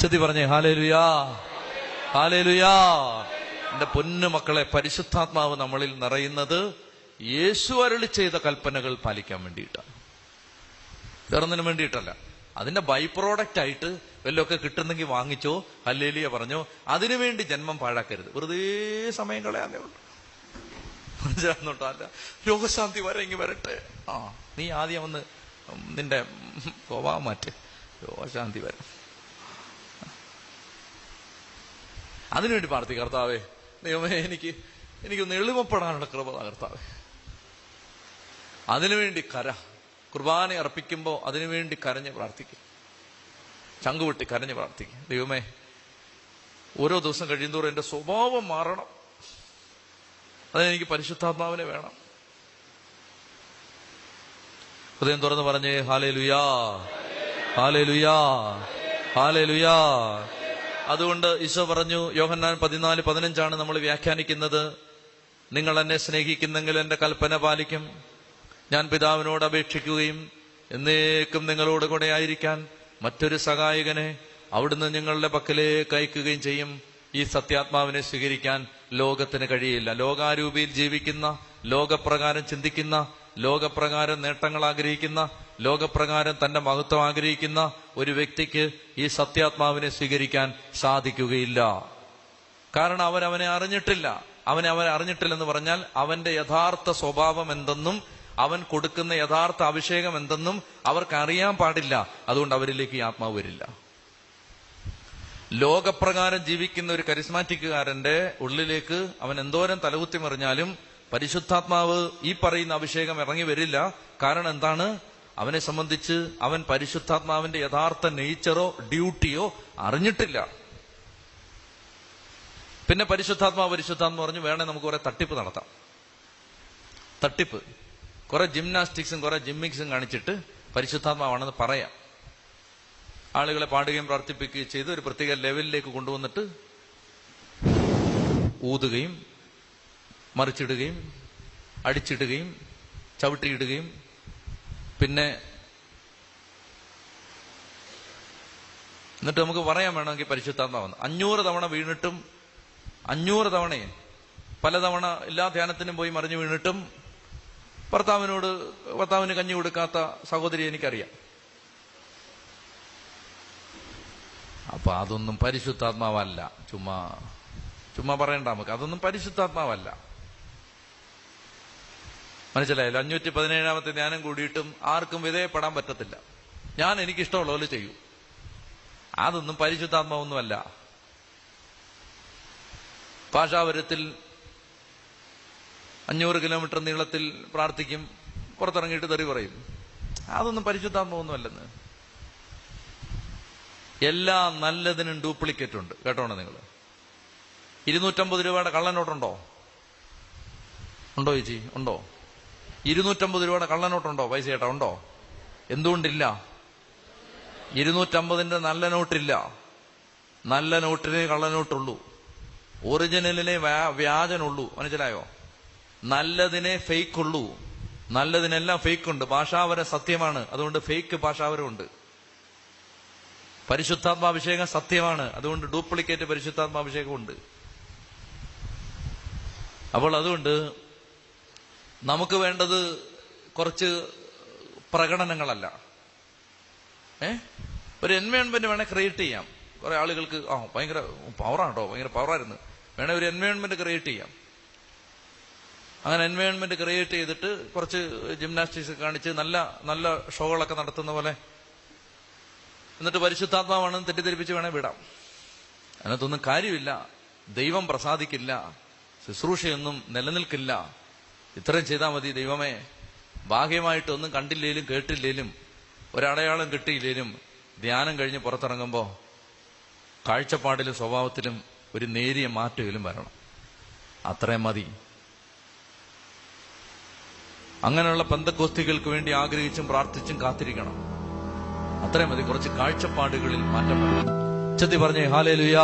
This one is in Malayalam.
ചെത്തി പറഞ്ഞേ ഹാലേ ലുയാ ഹാലേ ലുയാ എന്റെ പൊന്നു മക്കളെ പരിശുദ്ധാത്മാവ് നമ്മളിൽ നിറയുന്നത് യേശു അരുളി ചെയ്ത കൽപ്പനകൾ പാലിക്കാൻ വേണ്ടിയിട്ടാണ്. വേറൊന്നിനു വേണ്ടിയിട്ടല്ല. അതിന്റെ ബൈ പ്രോഡക്റ്റ് ആയിട്ട് വല്ലതൊക്കെ കിട്ടുന്നെങ്കിൽ വാങ്ങിച്ചോ ഹല്ലേലിയ പറഞ്ഞോ. അതിനുവേണ്ടി ജന്മം പാഴാക്കരുത്. വെറുതെ സമയം കളയാനേ ഉള്ളൂ. രോഗശാന്തി വരെ ഇങ്ങ് വരട്ടെ. ആ നീ ആദ്യം ഒന്ന് നിന്റെ കോവാ മാറ്റ്. രോഗശാന്തി വരെ. അതിനുവേണ്ടി പ്രാർത്ഥി കർത്താവേ. ദൈവമേ എനിക്ക് എനിക്കൊന്ന് എളിമപ്പെടാനുള്ള കൃപ കർത്താവേ. അതിനുവേണ്ടി കര. കുർബാന അർപ്പിക്കുമ്പോൾ അതിനുവേണ്ടി കരഞ്ഞ് പ്രാർത്ഥിക്കും. ചങ്കുവെട്ടി കരഞ്ഞ് പ്രാർത്ഥിക്കും. ദൈവമേ ഓരോ ദിവസം കഴിയുന്തോറും എന്റെ സ്വഭാവം മാറണം. അതിനെനിക്ക് പരിശുദ്ധാത്മാവിനെ വേണം. ഹൃദയം തുറന്ന് പറഞ്ഞേ ഹാലേ ലുയാ ഹാലേ ലുയാ ഹാലേ ലുയാ അതുകൊണ്ട് ഈശോ പറഞ്ഞു യോഹന്നാൻ പതിനാല് പതിനഞ്ചാണ് നമ്മൾ വ്യാഖ്യാനിക്കുന്നത്. നിങ്ങൾ എന്നെ സ്നേഹിക്കുന്നെങ്കിൽ എന്റെ കൽപ്പന പാലിക്കും. ഞാൻ പിതാവിനോട് അപേക്ഷിക്കുകയും എന്നേക്കും നിങ്ങളോട് കൂടെ ആയിരിക്കാൻ മറ്റൊരു സഹായകനെ അവിടുന്ന് നിങ്ങളുടെ പക്കലേക്ക് അയക്കുകയും ചെയ്യും. ഈ സത്യാത്മാവിനെ സ്വീകരിക്കാൻ ലോകത്തിന് കഴിയില്ല. ലോകാരൂപിയിൽ ജീവിക്കുന്ന ലോകപ്രകാരം ചിന്തിക്കുന്ന ലോകപ്രകാരം നേട്ടങ്ങൾ ആഗ്രഹിക്കുന്ന ലോകപ്രകാരം തന്റെ മഹത്വം ആഗ്രഹിക്കുന്ന ഒരു വ്യക്തിക്ക് ഈ സത്യാത്മാവിനെ സ്വീകരിക്കാൻ സാധിക്കുകയില്ല. കാരണം അവൻ അവനെ അറിഞ്ഞിട്ടില്ല. അവനെ അവൻ അറിഞ്ഞിട്ടില്ലെന്ന് പറഞ്ഞാൽ അവന്റെ യഥാർത്ഥ സ്വഭാവം എന്തെന്നും അവൻ കൊടുക്കുന്ന യഥാർത്ഥ അഭിഷേകം എന്തെന്നും അവർക്ക് അറിയാൻ പാടില്ല. അതുകൊണ്ട് അവരിലേക്ക് ഈ ആത്മാവ് വരില്ല. ലോകപ്രകാരം ജീവിക്കുന്ന ഒരു കരിസ്മാറ്റിക്കുകാരന്റെ ഉള്ളിലേക്ക് അവൻ എന്തോരം തലകുത്തി മറിഞ്ഞാലും പരിശുദ്ധാത്മാവ് ഈ പറയുന്ന അഭിഷേകം ഇറങ്ങി വരില്ല. കാരണം എന്താണ്? അവനെ സംബന്ധിച്ച് അവൻ പരിശുദ്ധാത്മാവിന്റെ യഥാർത്ഥ നേച്ചറോ ഡ്യൂട്ടിയോ അറിഞ്ഞിട്ടില്ല. പിന്നെ പരിശുദ്ധാത്മാവ് പരിശുദ്ധാത്മ പറഞ്ഞു വേണേ നമുക്ക് കുറെ തട്ടിപ്പ് നടത്താം. തട്ടിപ്പ്. കുറെ ജിംനാസ്റ്റിക്സും കുറെ ജിമ്മിക്സും കാണിച്ചിട്ട് പരിശുദ്ധാത്മാവാണെന്ന് പറയാം. ആളുകളെ പാടുകയും പ്രാർത്ഥിപ്പിക്കുകയും ചെയ്ത് ഒരു പ്രത്യേക ലെവലിലേക്ക് കൊണ്ടുവന്നിട്ട് ഊതുകയും മറിച്ചിടുകയും അടിച്ചിടുകയും ചവിട്ടിയിടുകയും പിന്നെ എന്നിട്ട് നമുക്ക് പറയാൻ വേണമെങ്കിൽ പരിശുദ്ധാത്മാവെന്ന്. അഞ്ഞൂറ് തവണ വീണിട്ടും അഞ്ഞൂറ് തവണയും പലതവണ എല്ലാ ധ്യാനത്തിനും പോയി മറിഞ്ഞു വീണിട്ടും ഭർത്താവിനോട് ഭർത്താവിന് കഞ്ഞി കൊടുക്കാത്ത സഹോദരി എനിക്കറിയാം. അപ്പൊ അതൊന്നും പരിശുദ്ധാത്മാവല്ല. ചുമ്മാ ചുമ്മാ പറയണ്ട നമുക്ക്. അതൊന്നും പരിശുദ്ധാത്മാവല്ല. മനസ്സിലായല്ലോ അഞ്ഞൂറ്റി പതിനേഴാമത്തെ ധ്യാനം കൂടിയിട്ടും ആർക്കും വിധേയപ്പെടാൻ പറ്റത്തില്ല. ഞാൻ എനിക്കിഷ്ടമുള്ള പോലെ ചെയ്യൂ. അതൊന്നും പരിശുദ്ധാത്മാവൊന്നുമല്ല. പാഷാപുരത്തിൽ അഞ്ഞൂറ് കിലോമീറ്റർ നീളത്തിൽ പ്രാർത്ഥിക്കും പുറത്തിറങ്ങിയിട്ട് തെറി പറയും. അതൊന്നും പരിശുദ്ധാത്മാവൊന്നുമല്ലെന്ന്. എല്ലാ നല്ലതിനും ഡ്യൂപ്ലിക്കേറ്റ് ഉണ്ട് കേട്ടോണോ നിങ്ങൾ ഇരുന്നൂറ്റമ്പത് രൂപയുടെ കള്ളനോട്ടുണ്ടോ? ഉണ്ടോ ചേച്ചി? ഉണ്ടോ? ഇരുന്നൂറ്റമ്പത് രൂപയുടെ കള്ളനോട്ടുണ്ടോ? പൈസ ചേട്ടാ ഉണ്ടോ? എന്തുകൊണ്ടില്ല? ഇരുന്നൂറ്റമ്പതിന്റെ നല്ല നോട്ടില്ല. നല്ല നോട്ടിനെ കള്ളനോട്ടുള്ളൂ. ഒറിജിനലിനെ വ്യാ- വ്യാജനുള്ളൂ. മനസ്സിലായോ? നല്ലതിനെ ഫേക്ക് ഉള്ളൂ നല്ലതിനെല്ലാം ഫേക്ക് ഉണ്ട് ഭാഷാവര സത്യമാണ്. അതുകൊണ്ട് ഫേക്ക് ഭാഷാവരമുണ്ട്. പരിശുദ്ധാത്മാഭിഷേകം സത്യമാണ്. അതുകൊണ്ട് ഡ്യൂപ്ലിക്കേറ്റ് പരിശുദ്ധാത്മാഭിഷേകമുണ്ട്. അപ്പോൾ അതുകൊണ്ട് നമുക്ക് വേണ്ടത് കുറച്ച് പ്രകടനങ്ങളല്ല. ഏ? ഒരു എൻവയോൺമെന്റ് വേണേൽ ക്രിയേറ്റ് ചെയ്യാം. കുറെ ആളുകൾക്ക് ആ ഭയങ്കര പവറാണ് കേട്ടോ ഭയങ്കര പവറായിരുന്നു വേണേ ഒരു എൻവയോൺമെന്റ് ക്രിയേറ്റ് ചെയ്യാം. അങ്ങനെ എൻവയോൺമെന്റ് ക്രിയേറ്റ് ചെയ്തിട്ട് കുറച്ച് ജിംനാസ്റ്റിക്സ് കാണിച്ച് നല്ല നല്ല ഷോകളൊക്കെ നടത്തുന്ന പോലെ. എന്നിട്ട് പരിശുദ്ധാത്മാവാണെന്ന് തെറ്റിദ്ധരിപ്പിച്ച് വേണേ വിടാം. അതിനകത്തൊന്നും കാര്യമില്ല. ദൈവം പ്രസാദിക്കില്ല. ശുശ്രൂഷയൊന്നും നിലനിൽക്കില്ല. ഇത്രയും ചെയ്താൽ മതി ദൈവമേ. ഭാഗ്യമായിട്ടൊന്നും കണ്ടില്ലേലും കേട്ടില്ലേലും ഒരടയാളം കിട്ടിയില്ലേലും ധ്യാനം കഴിഞ്ഞ് പുറത്തിറങ്ങുമ്പോൾ കാഴ്ചപ്പാടിലും സ്വഭാവത്തിലും ഒരു നേരിയ മാറ്റമെങ്കിലും വരണം. അത്രയും മതി. അങ്ങനെയുള്ള പന്തക്കോസ്തികൾക്ക് വേണ്ടി ആഗ്രഹിച്ചും പ്രാർത്ഥിച്ചും കാത്തിരിക്കണം. അത്രയും മതി കുറച്ച് കാഴ്ചപ്പാടുകളിൽ മാറ്റം വരണം. ഉച്ചത്തി പറഞ്ഞേ ഹാലേ ലുയാ